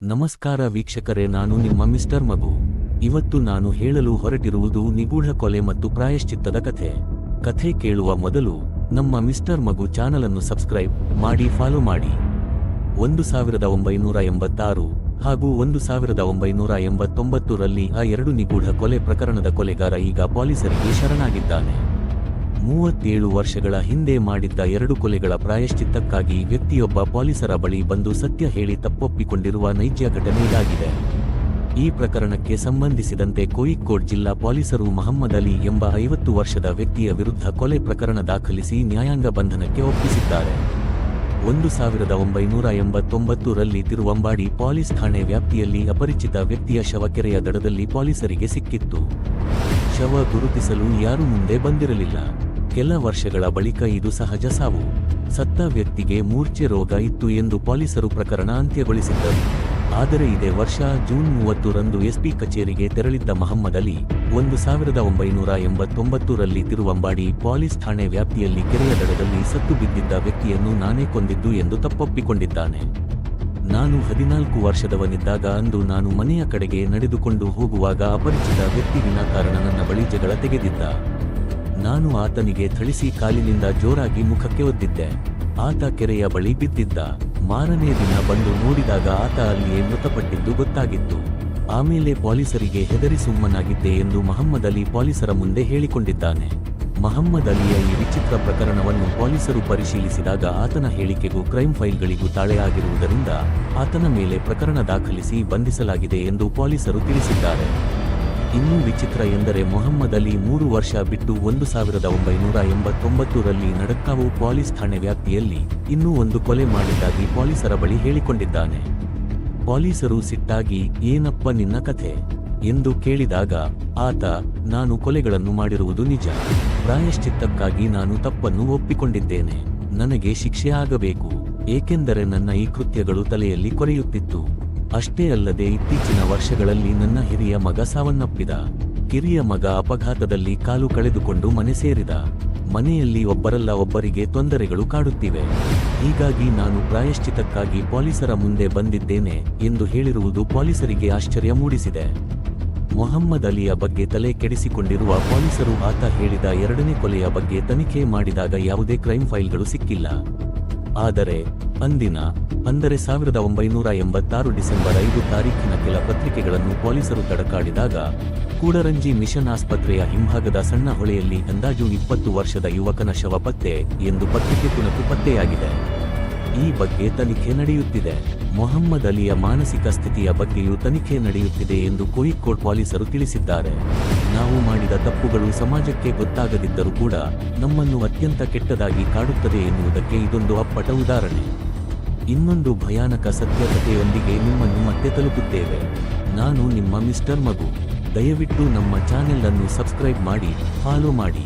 ನಮಸ್ಕಾರ ವೀಕ್ಷಕರೇ, ನಾನು ನಿಮ್ಮ ಮಿಸ್ಟರ್ ಮಗು. ಇವತ್ತು ನಾನು ಹೇಳಲು ಹೊರಟಿರುವುದು ನಿಗೂಢ ಕೊಲೆ ಮತ್ತು ಪ್ರಾಯಶ್ಚಿತ್ತದ ಕಥೆ. ಕಥೆ ಕೇಳುವ ಮೊದಲು ನಮ್ಮ ಮಿಸ್ಟರ್ ಮಗು ಚಾನಲ್ ಅನ್ನು ಸಬ್ಸ್ಕ್ರೈಬ್ ಮಾಡಿ, ಫಾಲೋ ಮಾಡಿ. ಒಂದು ಸಾವಿರದ ಒಂಬೈನೂರ ಎಂಬತ್ತಾರು ಹಾಗೂ ಒಂದು ಸಾವಿರದ ಒಂಬೈನೂರ ಎಂಬತ್ತೊಂಬತ್ತರಲ್ಲಿ ಆ ಎರಡು ನಿಗೂಢ ಕೊಲೆ ಪ್ರಕರಣದ ಕೊಲೆಗಾರ ಈಗ ಪೊಲೀಸರಿಗೆ ಶರಣಾಗಿದ್ದಾನೆ. ಮೂವತ್ತೇಳು ವರ್ಷಗಳ ಹಿಂದೆ ಮಾಡಿದ್ದ ಎರಡು ಕೊಲೆಗಳ ಪ್ರಾಯಶ್ಚಿತ್ತಕ್ಕಾಗಿ ವ್ಯಕ್ತಿಯೊಬ್ಬ ಪೊಲೀಸರ ಬಳಿ ಬಂದು ಸತ್ಯ ಹೇಳಿ ತಪ್ಪೊಪ್ಪಿಕೊಂಡಿರುವ ನೈಜ ಘಟನೆ ಇದಾಗಿದೆ ಈ ಪ್ರಕರಣಕ್ಕೆ ಸಂಬಂಧಿಸಿದಂತೆ ಕೋಯಿಕ್ಕೋಡ್ ಜಿಲ್ಲಾ ಪೊಲೀಸರು ಮಹಮ್ಮದ್ ಅಲಿ ಎಂಬ ಐವತ್ತು ವರ್ಷದ ವ್ಯಕ್ತಿಯ ವಿರುದ್ಧ ಕೊಲೆ ಪ್ರಕರಣ ದಾಖಲಿಸಿ ನ್ಯಾಯಾಂಗ ಬಂಧನಕ್ಕೆ ಒಪ್ಪಿಸಿದ್ದಾರೆ. ಒಂದು ಸಾವಿರದ ಒಂಬೈನೂರ ಎಂಬತ್ತೊಂಬತ್ತರಲ್ಲಿ ತಿರುವಂಬಾಡಿ ಪೊಲೀಸ್ ಠಾಣೆ ವ್ಯಾಪ್ತಿಯಲ್ಲಿ ಅಪರಿಚಿತ ವ್ಯಕ್ತಿಯ ಶವ ಕೆರೆಯ ದಡದಲ್ಲಿ ಪೊಲೀಸರಿಗೆ ಸಿಕ್ಕಿತ್ತು. ಶವ ಗುರುತಿಸಲು ಯಾರೂ ಮುಂದೆ ಬಂದಿರಲಿಲ್ಲ. ಕೆಲ ವರ್ಷಗಳ ಬಳಿಕ ಇದು ಸಹಜ ಸಾವು. ಸತ್ತ ವ್ಯಕ್ತಿಗೆ ಮೂರ್ಛೆ ರೋಗ ಇತ್ತು ಎಂದು ಪೊಲೀಸರು ಪ್ರಕರಣ ಅಂತ್ಯಗೊಳಿಸಿದ್ದರು. ಆದರೆ ಇದೇ ವರ್ಷ ಜೂನ್ ಮೂವತ್ತರಂದು ಎಸ್ಪಿ ಕಚೇರಿಗೆ ತೆರಳಿದ್ದ ಮಹಮ್ಮದ್ ಅಲಿ, ಒಂದು ಸಾವಿರದ ಒಂಬೈನೂರ ಎಂಬತ್ತೊಂಬತ್ತರಲ್ಲಿ ತಿರುವಂಬಾಡಿ ಪೊಲೀಸ್ ಠಾಣೆ ವ್ಯಾಪ್ತಿಯಲ್ಲಿ ಕೆರೆಯ ದಡದಲ್ಲಿ ಸತ್ತು ಬಿದ್ದಿದ್ದ ವ್ಯಕ್ತಿಯನ್ನು ನಾನೇ ಕೊಂದಿದ್ದು ಎಂದು ತಪ್ಪೊಪ್ಪಿಕೊಂಡಿದ್ದಾನೆ. ನಾನು ಹದಿನಾಲ್ಕು ವರ್ಷದವನಿದ್ದಾಗ ಅಂದು ನಾನು ಮನೆಯ ಕಡೆಗೆ ನಡೆದುಕೊಂಡು ಹೋಗುವಾಗ ಅಪರಿಚಿತ ವ್ಯಕ್ತಿ ವಿನಾಕಾರಣ ನನ್ನ ಬಳಿ ಜಗಳ ತೆಗೆದಿದ್ದ. ನಾನು ಆತನಿಗೆ ಥಳಿಸಿ ಕಾಲಿನಿಂದ ಜೋರಾಗಿ ಮುಖಕ್ಕೆ ಒದ್ದಿದ್ದೆ. ಆತ ಕೆರೆಯ ಬಳಿ ಬಿದ್ದಿದ್ದ. ಮಾರನೇ ದಿನ ಬಂದು ನೋಡಿದಾಗ ಆತ ಅಲ್ಲಿಯೇ ಮೃತಪಟ್ಟಿದ್ದು ಗೊತ್ತಾಗಿತ್ತು. ಆಮೇಲೆ ಪೊಲೀಸರಿಗೆ ಹೆದರಿ ಸುಮ್ಮನಾಗಿದ್ದೆ ಎಂದು ಮಹಮ್ಮದ್ ಅಲಿ ಪೊಲೀಸರ ಮುಂದೆ ಹೇಳಿಕೊಂಡಿದ್ದಾನೆ. ಮಹಮ್ಮದ್ ಅಲಿಯ ಈ ವಿಚಿತ್ರ ಪ್ರಕರಣವನ್ನು ಪೊಲೀಸರು ಪರಿಶೀಲಿಸಿದಾಗ ಆತನ ಹೇಳಿಕೆಗೂ ಕ್ರೈಂ ಫೈಲ್ಗಳಿಗೂ ತಾಳೆ ಆಗಿರುವುದರಿಂದ ಆತನ ಮೇಲೆ ಪ್ರಕರಣ ದಾಖಲಿಸಿ ಬಂಧಿಸಲಾಗಿದೆ ಎಂದು ಪೊಲೀಸರು ತಿಳಿಸಿದ್ದಾರೆ. ಇನ್ನೂ ವಿಚಿತ್ರ ಎಂದರೆ ಮೊಹಮ್ಮದ್ ಅಲಿ ಮೂರು ವರ್ಷ ಬಿಟ್ಟು ಒಂದು ಸಾವಿರದ ಒಂಬೈನೂರ ಎಂಬತ್ತೊಂಬತ್ತರಲ್ಲಿ ನಡಕ್ಕಾವು ಪೊಲೀಸ್ ಠಾಣೆ ವ್ಯಾಪ್ತಿಯಲ್ಲಿ ಇನ್ನೂ ಒಂದು ಕೊಲೆ ಮಾಡಿದ್ದಾಗಿ ಪೊಲೀಸರ ಬಳಿ ಹೇಳಿಕೊಂಡಿದ್ದಾನೆ. ಪೊಲೀಸರು ಸಿಟ್ಟಾಗಿ, ಏನಪ್ಪ ನಿನ್ನ ಕಥೆ? ಎಂದು ಕೇಳಿದಾಗ, ಆತ, ನಾನು ಕೊಲೆಗಳನ್ನು ಮಾಡಿರುವುದು ನಿಜ. ಪ್ರಾಯಶ್ಚಿತ್ತಕ್ಕಾಗಿ ನಾನು ತಪ್ಪನ್ನು ಒಪ್ಪಿಕೊಂಡಿದ್ದೇನೆ. ನನಗೆ ಶಿಕ್ಷೆ ಆಗಬೇಕು. ಏಕೆಂದರೆ ನನ್ನ ಈ ಕೃತ್ಯಗಳು ತಲೆಯಲ್ಲಿ ಕೊರೆಯುತ್ತಿತ್ತು. ಅಷ್ಟೇ ಅಲ್ಲದೆ ಇತ್ತೀಚಿನ ವರ್ಷಗಳಲ್ಲಿ ನನ್ನ ಹಿರಿಯ ಮಗ ಸಾವನ್ನಪ್ಪಿದ. ಕಿರಿಯ ಮಗ ಅಪಘಾತದಲ್ಲಿ ಕಾಲು ಕಳೆದುಕೊಂಡು ಮನೆ ಸೇರಿದ. ಮನೆಯಲ್ಲಿ ಒಬ್ಬರಲ್ಲ ಒಬ್ಬರಿಗೆ ತೊಂದರೆಗಳು ಕಾಡುತ್ತಿವೆ. ಹೀಗಾಗಿ ನಾನು ಪ್ರಾಯಶ್ಚಿತಕ್ಕಾಗಿ ಪೊಲೀಸರ ಮುಂದೆ ಬಂದಿದ್ದೇನೆ ಎಂದು ಹೇಳಿರುವುದು ಪೊಲೀಸರಿಗೆ ಆಶ್ಚರ್ಯ ಮೂಡಿಸಿದೆ. ಮೊಹಮ್ಮದ್ ಅಲಿಯ ಬಗ್ಗೆ ತಲೆ ಕೆಡಿಸಿಕೊಂಡಿರುವ ಪೊಲೀಸರು ಆತ ಹೇಳಿದ ಎರಡನೇ ಕೊಲೆಯ ಬಗ್ಗೆ ತನಿಖೆ ಮಾಡಿದಾಗ ಯಾವುದೇ ಕ್ರೈಮ್ ಫೈಲ್ಗಳು ಸಿಕ್ಕಿಲ್ಲ. ಆದರೆ, ಅಂದಿನ, ಅಂದರೆ ಸಾವಿರದ ಒಂಬೈನೂರ ಎಂಬತ್ತಾರು ಡಿಸೆಂಬರ್ ಐದು ತಾರೀಖಿನ ಕೆಲ ಪತ್ರಿಕೆಗಳನ್ನು ಪೊಲೀಸರು ತಡಕಾಡಿದಾಗ, ಕೂಡರಂಜಿ ಮಿಷನ್ ಆಸ್ಪತ್ರೆಯ ಹಿಂಭಾಗದ ಸಣ್ಣ ಹೊಳೆಯಲ್ಲಿ ಅಂದಾಜು ಇಪ್ಪತ್ತು ವರ್ಷದ ಯುವಕನ ಶವ ಪತ್ತೆ ಎಂದು ಪತ್ರಿಕೆ ತುಣುಕು ಪತ್ತೆಯಾಗಿದೆ. ಈ ಬಗ್ಗೆ ತನಿಖೆ ನಡೆಯುತ್ತಿದೆ. ಮೊಹಮ್ಮದ್ ಅಲಿಯ ಮಾನಸಿಕ ಸ್ಥಿತಿಯ ಬಗ್ಗೆಯೂ ತನಿಖೆ ನಡೆಯುತ್ತಿದೆ ಎಂದು ಕೋಯಿಕ್ಕೋಡ್ ಪೊಲೀಸರು ತಿಳಿಸಿದ್ದಾರೆ. ನಾವು ಮಾಡಿದ ತಪ್ಪುಗಳು ಸಮಾಜಕ್ಕೆ ಗೊತ್ತಾಗದಿದ್ದರೂ ಕೂಡ ನಮ್ಮನ್ನು ಅತ್ಯಂತ ಕೆಟ್ಟದಾಗಿ ಕಾಡುತ್ತದೆ ಎನ್ನುವುದಕ್ಕೆ ಇದೊಂದು ಅಪ್ಪಟ ಉದಾಹರಣೆ. ಇನ್ನೊಂದು ಭಯಾನಕ ಸತ್ಯಕತೆಯೊಂದಿಗೆ ನಿಮ್ಮನ್ನು ಮತ್ತೆ ತಲುಪುತ್ತೇವೆ. ನಾನು ನಿಮ್ಮ ಮಿಸ್ಟರ್ ಮಗು. ದಯವಿಟ್ಟು ನಮ್ಮ ಚಾನೆಲ್ ಅನ್ನು ಸಬ್ಸ್ಕ್ರೈಬ್ ಮಾಡಿ, ಫಾಲೋ ಮಾಡಿ.